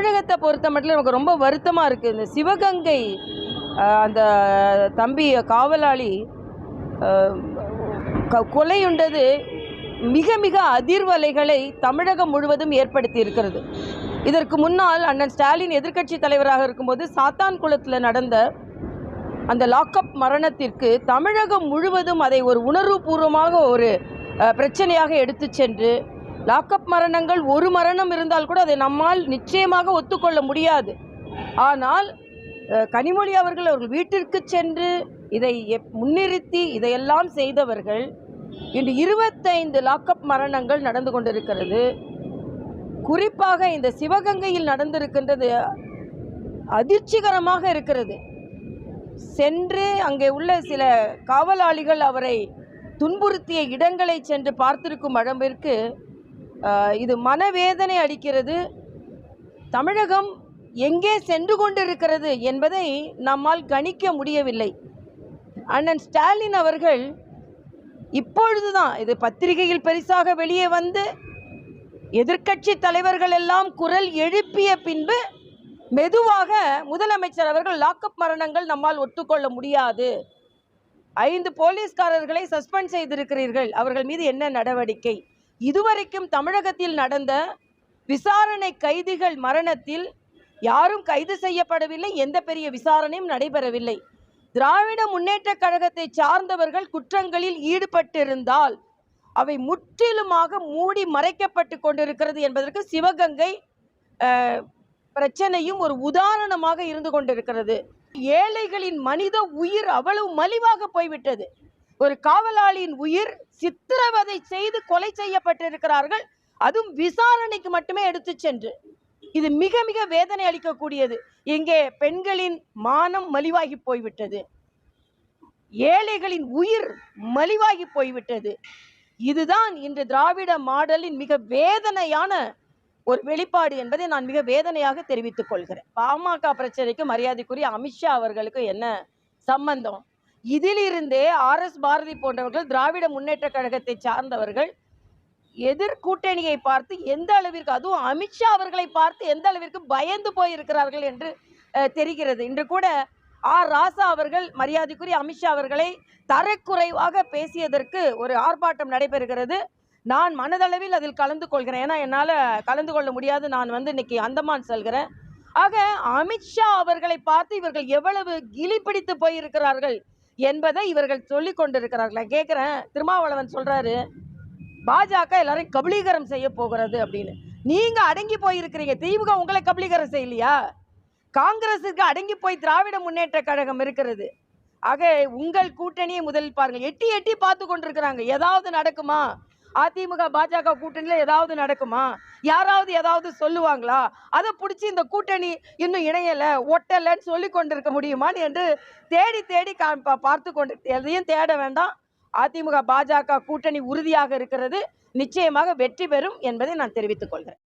தமிழகத்தை பொறுத்த மட்டும் எனக்கு ரொம்ப வருத்தமாக இருக்குது இந்த சிவகங்கை அந்த தம்பி காவலாளி கொலையுண்டது மிக மிக அதிர்வலைகளை தமிழகம் முழுவதும் ஏற்படுத்தி இருக்கிறது. இதற்கு முன்னால் அண்ணன் ஸ்டாலின் எதிர்க்கட்சி தலைவராக இருக்கும்போது சாத்தான் குளத்தில் நடந்த அந்த லாக்அப் மரணத்திற்கு தமிழகம் முழுவதும் அதை ஒரு உணர்வுபூர்வமாக ஒரு பிரச்சனையாக எடுத்து சென்று லாக்அப் மரணங்கள் ஒரு மரணம் இருந்தால் கூட அதை நம்மால் நிச்சயமாக ஒத்துக்கொள்ள முடியாது. ஆனால் கனிமொழி அவர்கள் அவர்கள் வீட்டிற்கு சென்று இதை எப்- முன்னிறுத்தி இதையெல்லாம் செய்தவர்கள் இன்று இருபத்தைந்து லாக்அப் மரணங்கள் நடந்து கொண்டிருக்கிறது. குறிப்பாக இந்த சிவகங்கையில் நடந்திருக்கின்றது அதிர்ச்சிகரமாக இருக்கிறது. சென்று அங்கே உள்ள சில காவலாளிகள் அவரை துன்புறுத்திய இடங்களை சென்று பார்த்திருக்கும் அளவிற்கு இது மனவேதனை அளிக்கிறது தமிழகம் எங்கே சென்று கொண்டிருக்கிறது என்பதை நம்மால் கணிக்க முடியவில்லை. அண்ணன் ஸ்டாலின் அவர்கள் இப்பொழுதுதான் இது பத்திரிகையில் பெரிசாக வெளியே வந்து எதிர்க்கட்சி தலைவர்கள் எல்லாம் குரல் எழுப்பிய பின்பு மெதுவாக முதலமைச்சர் அவர்கள் லாக்அப் மரணங்கள் நம்மால் ஒத்துக்கொள்ள முடியாது. ஐந்து போலீஸ்காரர்களை சஸ்பெண்ட் செய்திருக்கிறீர்கள். அவர்கள் மீது என்ன நடவடிக்கை? இதுவரைக்கும் தமிழகத்தில் நடந்த விசாரணை கைதிகள் மரணத்தில் யாரும் கைது செய்யப்படவில்லை எந்த பெரிய விசாரணையும் நடைபெறவில்லை. திராவிட முன்னேற்ற கழகத்தை சார்ந்தவர்கள் குற்றங்களில் ஈடுபட்டிருந்தால் அவை முற்றிலுமாக மூடி மறைக்கப்பட்டு கொண்டிருக்கிறது என்பதற்கு சிவகங்கை பிரச்சனையும் ஒரு உதாரணமாக இருந்து கொண்டிருக்கிறது. ஏழைகளின் மனித உயிர் அவ்வளவு மலிவாக போய்விட்டது. ஒரு காவலாளியின் உயிர் சித்திரவதை செய்து கொலை செய்யப்பட்டிருக்கிறார்கள். அதுவும் விசாரணைக்கு மட்டுமே எடுத்து சென்று. இது மிக மிக வேதனை அளிக்கக்கூடியது. இங்கே பெண்களின் மானம் மலிவாகி போய்விட்டது. ஏழைகளின் உயிர் மலிவாகி போய்விட்டது. இதுதான் இன்று திராவிட மாடலின் மிக வேதனையான ஒரு வெளிப்பாடு என்பதை நான் மிக வேதனையாக தெரிவித்துக் கொள்கிறேன். பாமக பிரச்சனைக்கு மரியாதைக்குரிய அமித்ஷா அவர்களுக்கு என்ன சம்பந்தம்? இதிலிருந்தே ஆர் எஸ் பாரதி போன்றவர்கள் திராவிட முன்னேற்ற கழகத்தை சார்ந்தவர்கள் எதிர்கூட்டணியை பார்த்து எந்த அளவிற்கு அதுவும் அமித்ஷா அவர்களை பார்த்து எந்த அளவிற்கு பயந்து போயிருக்கிறார்கள் என்று தெரிகிறது. இன்று கூட ஆர் ராசா அவர்கள் மரியாதைக்குரிய அமித்ஷா அவர்களை தரக்குறைவாக பேசியதற்கு ஒரு ஆர்ப்பாட்டம் நடைபெறுகிறது. நான் மனதளவில் அதில் கலந்து கொள்கிறேன். ஏன்னா என்னால் கலந்து கொள்ள முடியாது. நான் வந்து இன்னைக்கு அந்தமான் செல்கிறேன். ஆக அமித்ஷா அவர்களை பார்த்து இவர்கள் எவ்வளவு கிளி பிடித்து போயிருக்கிறார்கள் என்பதை இவர்கள் சொல்லி கொண்டிருக்கிறார்கள். கேட்குறேன் திருமாவளவன் சொல்கிறாரு பாஜக எல்லாரையும் கபலீகரம் செய்ய போகிறது அப்படின்னு. நீங்கள் அடங்கி போயிருக்கிறீங்க. திமுக உங்களை கபலீகரம் செய்யலையா? காங்கிரஸுக்கு அடங்கி போய் திராவிட முன்னேற்ற கழகம் இருக்கிறது. ஆக உங்கள் கூட்டணியை முதலில் பாருங்கள். எட்டி எட்டி பார்த்து கொண்டிருக்கிறாங்க. ஏதாவது நடக்குமா? அதிமுக பாஜக கூட்டணியில் ஏதாவது நடக்குமா? யாராவது ஏதாவது சொல்லுவாங்களா? அதை பிடிச்சி இந்த கூட்டணி இன்னும் இணையலை ஒட்டலைன்னு சொல்லி கொண்டிருக்க முடியுமான்னு என்று தேடி தேடி கா- பா- பார்த்து கொண்டு எதையும் தேட வேண்டாம். அதிமுக பாஜக கூட்டணி உறுதியாக இருக்கிறது. நிச்சயமாக வெற்றி பெறும் என்பதை நான் தெரிவித்துக் கொள்கிறேன்.